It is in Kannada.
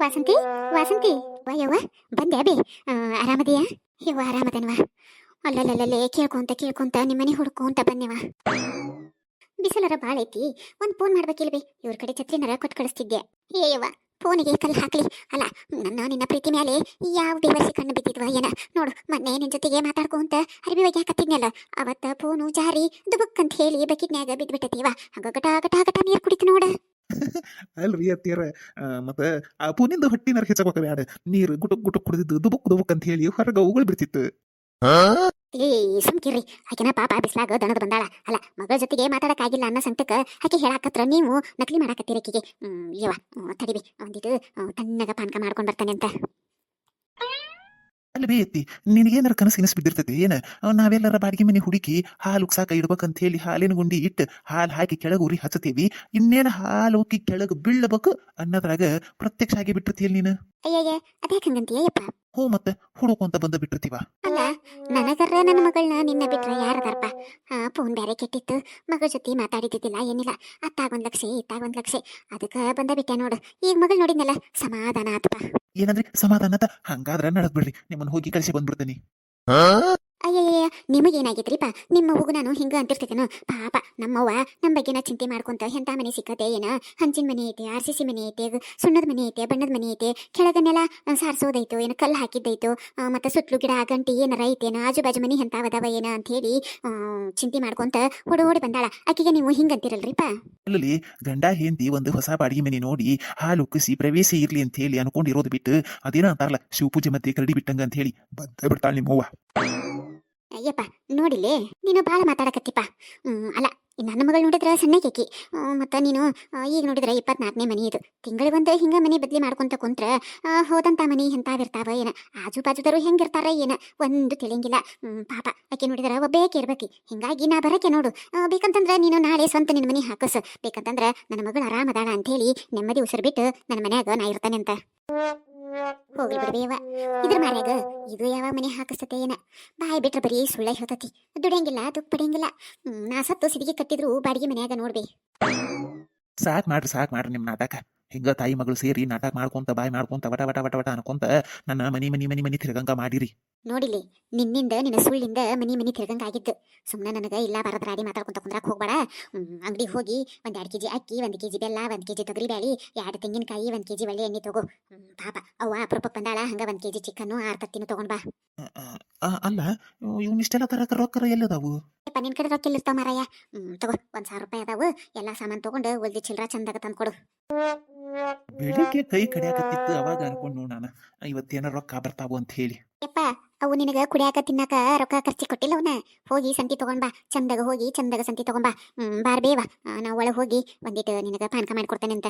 ವಾಸಂತಿ ವಾಸಂತಿ ಯವ್ವ, ಬಂದೆ ಅಬಿ ಆರಾಮದಿಯಾ? ಯವ್ವ ಆರಾಮದನ್ವಾ ಅಲ್ಲಲ್ಲಲ್ಲೇ ಕೇಳ್ಕೊಂತ ಕೇಳ್ಕೊಂತ, ನಿಮ್ಮನೆ ಹುಡ್ಕೊಂತ ಬಂದೆವ ಬಿಸಿಲರ ಭಾಳ ಐತಿ, ಒಂದು ಫೋನ್ ಮಾಡ್ಬೇಕಿಲ್ವಿ? ಇವ್ರ ಕಡೆ ಛತ್ರಿನರ ಕೊಟ್ಟು ಕಳಿಸ್ತಿದ್ದೆ. ಏ ಯವ್ವ ಫೋನಿಗೆ ಕಲ್ಲು ಹಾಕ್ಲಿ. ಅಲ್ಲ, ನನ್ನ, ನಿನ್ನ ಪ್ರೀತಿ ಮೇಲೆ ಯಾವ ದೇವರ್ಸಿ ಕಣ್ಣು ಬಿದ್ದಿದ್ವ ಏನ? ನೋಡು, ಮೊನ್ನೆ ನಿನ್ ಜೊತೆಗೆ ಮಾತಾಡ್ಕೊಂತ ಅರಿವಿ ಒಗ್ಯಾಕತ್ತಿದ್ನಲ್ಲ ಅವತ್ತ ಫೋನು ಜಾರಿ ದುಬಕ್ ಅಂತ ಹೇಳಿ ಬಕಿಟ್ನ್ಯಾಗ ಬಿದ್ಬಿಟ್ಟತೀವ ಹಂಗ ಗಟ ಗಟ ಗಟ ನೀರು ಕುಡಿತು ನೋಡ. ಅಲ್ರಿ ಅತ್ತಿಯರ ಮತ್ತೆ ಆ ಪೂನಿಂದ ಹೊಟ್ಟಿನಾರ ಹೆಚ್ಚಬೇಕು ಬ್ಯಾಡ. ನೀರು ಗುಟುಕ್ ಗುಟುಕ್ ಕುಡಿದಿದ್ದು ದುಬುಕ್ ದುಬುಕ್ ಅಂತ ಹೇಳಿ ಹೊರಗ ಹೂಗಳು ಬಿಡ್ತಿತ್ತು. ಏ ಸುಮ್ಕಿರ್ರಿ ಆಕೆನ ಪಾಪ ಬಿಸ್ಲಾಗ ದನದ ಬಂದಾಳ. ಅಲ್ಲ, ಮಗಳ ಜೊತೆಗೆ ಮಾತಾಡಕ್ಕಾಗಿಲ್ಲ ಅನ್ನೋ ಸಂತಕ ಆಕೆ ಹೇಳಾಕತ್ರ ನೀವು ನಕಲಿ ಮಾಡಾಕತ್ತೀರಿ ಆಕೆಗೆ. ಯವ್ವ ತಡಿಬಿ. ಒಂದಿಟ್ಟು ತಣ್ಣಗ ಪಾನಕ ಮಾಡ್ಕೊಂಡ್ ಬರ್ತಾನೆ ಅಂತ. ಅಲ್ಲ ಬೇ ಎತ್ತಿ ನಿನಗೇನಾರ ಕನಸು ಬಿದ್ದಿರ್ತೈತಿ? ಏನ? ಅವ್ ನಾವೆಲ್ಲರ ಬಾಡಿಗೆ ಮನೆ ಹುಡುಕಿ ಹಾಲು ಉಕ್ಸಾಕ ಇಡ್ಬೇಕಂತ ಹೇಳಿ ಹಾಲಿನ ಗುಂಡಿ ಇಟ್ಟು ಹಾಲು ಹಾಕಿ ಕೆಳಗೆ ಉರಿ ಹಚ್ಚತೀವಿ ಇನ್ನೇನು ಹಾಲು ಉಕ್ಕಿ ಕೆಳಗೆ ಬೀಳ್ಬೇಕು ಅನ್ನೋದ್ರಾಗ ಪ್ರತ್ಯಕ್ಷ ಆಗಿ ಬಿಟ್ಟಿರ್ತೀಯಲ್ಲ ನೀನು? ಅಯ್ಯಯ್ಯ ಅದ್ಯಾಕೆ ಹಂಗಂತೀಯ ಯಪ್ಪ? ಹ್ಞೂ ಮತ್ತೆ ಹುಡುಕೊಂತ ಬಂದ ಬಿಟ್ಟಿರ್ತೀವ? ಅಲ್ಲ ನನಗರ ನನ್ನ ಮಗಳನ್ನ ನಿನ್ನ ಬಿಟ್ರೆ ಯಾರದಾರಪ್ಪ ಹಾ ಫೋನ್ ಬೇರೆ ಕೆಟ್ಟಿತ್ತು. ಮಗಳ ಜೊತೆ ಮಾತಾಡಿದ್ದಿಲ್ಲ ಏನಿಲ್ಲ. ಅತ್ತಾಗ ಒಂದ್ ಲಕ್ಷ ಇತ್ತಾಗ ಒಂದ್ ಲಕ್ಷ. ಅದಕ್ಕ ಬಂದ ಬಿಟ್ಟೆ ನೋಡು. ಈಗ ಮಗಳು ನೋಡಿದ್ನಲ್ಲ ಸಮಾಧಾನ ಆತಪ್ಪ ಏನಂದ್ರಿ ಸಮಾಧಾನ ಹಂಗಾದ್ರ ನಡದ್ ಬಿಡ್ರಿ. ನಿಮ್ಮನ್ನ ಹೋಗಿ ಕಳಿಸಿ ಬಂದ್ಬಿಡ್ತೀನಿ. ಅಯ್ಯಯ್ಯ ನಿಮಗೇನಾಗಿತ್ರಿಪ್ಪ? ನಿಮ್ಮ ಮಗು ನಾನು ಹಿಂಗ ಅಂತಿರ್ತೇನು ಪಾಪ, ನಮ್ಮವ್ವ ನಮ್ಮ ಬಗ್ಗೆನ ಚಿಂತೆ ಮಾಡ್ಕೊಂತ ಎಂತ ಮನೆ ಸಿಕ್ಕತೆ ಏನ? ಹಂಚಿನ ಮನೆ ಐತೆ, ಆರ್ ಸಿ ಸಿ ಮನೆ ಐತೆ, ಸುಣ್ಣದ ಮನೆ ಐತೆ, ಬಣ್ಣದ ಮನೆ ಐತೆ, ಕೆಳಗನ್ನೆಲ್ಲ ಸಾರಿಸೋದೈತು ಏನು, ಕಲ್ಲು ಹಾಕಿದ್ದೈತು ಮತ್ತು ಸುತ್ತಲೂ ಗಿಡ, ಗಂಟಿ ಏನಾರ ಐತೇನ ಆಜು ಬಾಜು ಮನೆ ಅದಾವ ಏನ ಅಂತ ಹೇಳಿ ಚಿಂತೆ ಮಾಡ್ಕೊಂತ ಓಡಿ ಹೊಡೆ ಬಂದಾಳ. ಆಕಿಗೆ ನೀವು ಹಿಂಗಂತಿರಲ್ರಿಪ್ಪ ಅಲ್ಲಲ್ಲಿ ಗಂಡ ಹೆಂಡತಿ ಒಂದು ಹೊಸ ಬಾಡಿಗೆ ಮನೆ ನೋಡಿ, ಹಾಲು ಕುಸಿ ಪ್ರವೇಶ ಇರ್ಲಿ ಅಂತ ಹೇಳಿ ಅನ್ಕೊಂಡಿರೋದು ಬಿಟ್ಟು ಅದೇನೋ ಅಂತಾರಲ್ಲ, ಶಿವಪೂಜೆ ಮತ್ತೆ ಕರಡಿ ಬಿಟ್ಟಂಗ ಅಂತ ಹೇಳಿ ಬದ್ದ ಬಿಡ್ತಾಳೆ ನಿಮ್ಮವ್ವ. ಅಯ್ಯಪ್ಪ ನೋಡಿಲೆ ನೀನು ಭಾಳ ಮಾತಾಡಕತ್ತಿಪ್ಪ. ಅಲ್ಲ ನನ್ನ ಮಗಳು ನೋಡಿದ್ರ ಸಣ್ಣ ಕೇಕಿ. ಮತ್ತ ನೀನು ಈಗ ನೋಡಿದ್ರ ಇಪ್ಪತ್ನಾಲ್ಕನೇ ಮನೆ ಇದು. ತಿಂಗಳ ಒಂದು ಹಿಂಗ ಮನೆ ಬದ್ಲಿ ಮಾಡ್ಕೊಂತ ಕುಂತ್ರ ಆ, ಮನಿ ಎಂತಾವಿರ್ತಾವ ಏನ? ಆಜು ಬಾಜುದವರು ಹೆಂಗಿರ್ತಾರ ಏನ? ಒಂದು ತಿಳಿಯಂಗಿಲ್ಲ ಪಾಪ ಆಕೆ ನೋಡಿದ್ರೆ ಒಬ್ಬೇಕೆ ಇರ್ಬೇಕಿ ಹಿಂಗಾಗಿ ನಾ ಬರಕ್ಕೆ ನೋಡು. ಬೇಕಂತಂದ್ರ ನೀನು ನಾಳೆ ಸ್ವಂತ ನಿನ್ನ ಮನೆ ಹಾಕಸ್. ಬೇಕಂತಂದ್ರ ನನ್ನ ಮಗಳು ಆರಾಮದಾಳ ಅಂತೇಳಿ ನೆಮ್ಮದಿ ಉಸಿರು ಬಿಟ್ಟು ನನ್ನ ಮನ್ಯಾಗ ನಾ ಇರ್ತಾನೆ ಅಂತ. ಹೋಗ್ಲಿ ಬಿಡ್ಬೇವ ಇದ್ರ ಮನ್ಯಾಗ ಇದು ಯಾವ ಮನೆ ಹಾಕಿಸ್ತತೆ ಏನ? ಬಾಯಿ ಬಿಟ್ರೆ ಬರೀ ಸುಳ್ಳ ಹೇಳ್ತತಿ. ದುಡಿಯಂಗಿಲ್ಲ ದುಃಖ ಪಡಿಯಂಗಿಲ್ಲ. ನಾ ಸತ್ತು ಸಿದಿಗೆ ಕಟ್ಟಿದ್ರು ಬಾಡಿಗೆ ಮನ್ಯಾಗ ನೋಡ್ಬೇ. ಸಾಕ್ ಮಾಡ್ರಿ ಸಾಕ್ ಮಾಡ್ರಿ ನಿಮ್ಮ ನಾಟಕ. ಹಿಂಗ ತಾಯಿ ಮಗಳು ಸೇರಿ ನಾಟಕ ಮಾಡ್ಕೊಂತ, ಬಾಯ್ ಮಾಡ್ಕೊಂತ, ವಟ ವಟ ವಟ ವಟ ಅನ್ಕೊಂತ ನನ್ನ ಮನಿ ಮನಿ ಮನಿ ಮನಿ ತಿರ್ಗಂಗ ಮಾಡಿರಿ. ನೋಡಿಲಿ ನಿನ್ನಿಂದ ನಿನ್ನ ಸುಳ್ಳಿಂದ ಮನಿ ಮನಿ ತಿರ್ಗಂಗ ಆಗಿದ್ದು ಸುಮ್ಮನೆ ನನಗೆ ಇಲ್ಲ ಬರದ ರಾಡಿ ಮಾತಾಡ್ಕೊಂತ ಕುಂದ್ರಾಕ್ ಹೋಗ್ಬೇಡ. ಅಂಗಡಿ ಹೋಗಿ ಒಂದ್ ಎರಡು ಕೆಜಿ ಅಕ್ಕಿ ಒಂದ್ ಕೆಜಿ ಬೆಲ್ಲ ಒಂದ್ ಕೆಜಿ ತೊಗರಿ ಬ್ಯಾಳಿ ಎರಡು ತೆಂಗಿನಕಾಯಿ ಒಂದ್ ಕೆಜಿ ಒಳ್ಳೆ ಎಣ್ಣೆ ತಗೋ. ಪಾಪ ಅವ್ವ ಅಪರೂಪಕ್ಕೆ ಬಂದಾಳ ಹಂಗ ಒಂದ್ ಕೆಜಿ ಚಿಕನ್ನು ಆರು ತತ್ತಿನೂ ತಗೊಂಡ್ ಬಾ. ಅಲ್ಲ ಇವನಿಷ್ಟೆಲ್ಲ ತರಕ ರೊಕ್ಕ ಎಲ್ಲದಾವು? ಯಪ್ಪ ನಿನ್ ಕಡೆ ರೊಕ್ಕ ಇರ್ತಾವ ಮಾರಾಯ. ಹ್ಮ್ ತಗೋ ಒಂದ್ ಸಾವಿರ ರೂಪಾಯಿ ಅದಾವು. ಎಲ್ಲಾ ಸಾಮಾನ್ ತಗೊಂಡು ಒಲ್ದಿ ಚಿಲ್ರ ಚಂದಾಗ ತಂದ್ಕೊಡು. ಬೆಳಿಗ್ಗೆ ಕೈ ಕಡಿಯಾಕತ್ತಿತ್ತು ಅವಾಗ ಅನ್ಕೊಂಡು ನಾನು ಇವತ್ತೇನ ರೊಕ್ಕ ಬರ್ತಾವು ಅಂತ ಹೇಳಿ. ಯಪ್ಪ ಅವು ನಿನಗ ಕುಡಿಯಾಕ, ತಿನ್ನಾಕ ರೊಕ್ಕ ಖರ್ಚಿ ಕೊಟ್ಟಿಲ್ಲ ಅವನ? ಹೋಗಿ ಸಂತಿ ಬಾ ಚಂದಾಗ ಹೋಗಿ, ಚಂದಾಗ ಸಂತಿ ತಗೊಂಬಾ. ಹ್ಮ್, ಬಾರ್ ಬೇವ. ನಾ ಒಳಗ್ ಹೋಗಿ ಒಂದಿಟ್ಟು ನಿನಗ ಪಾನಕ ಮಾಡ್ಕೊಡ್ತೇನೆ ಅಂತ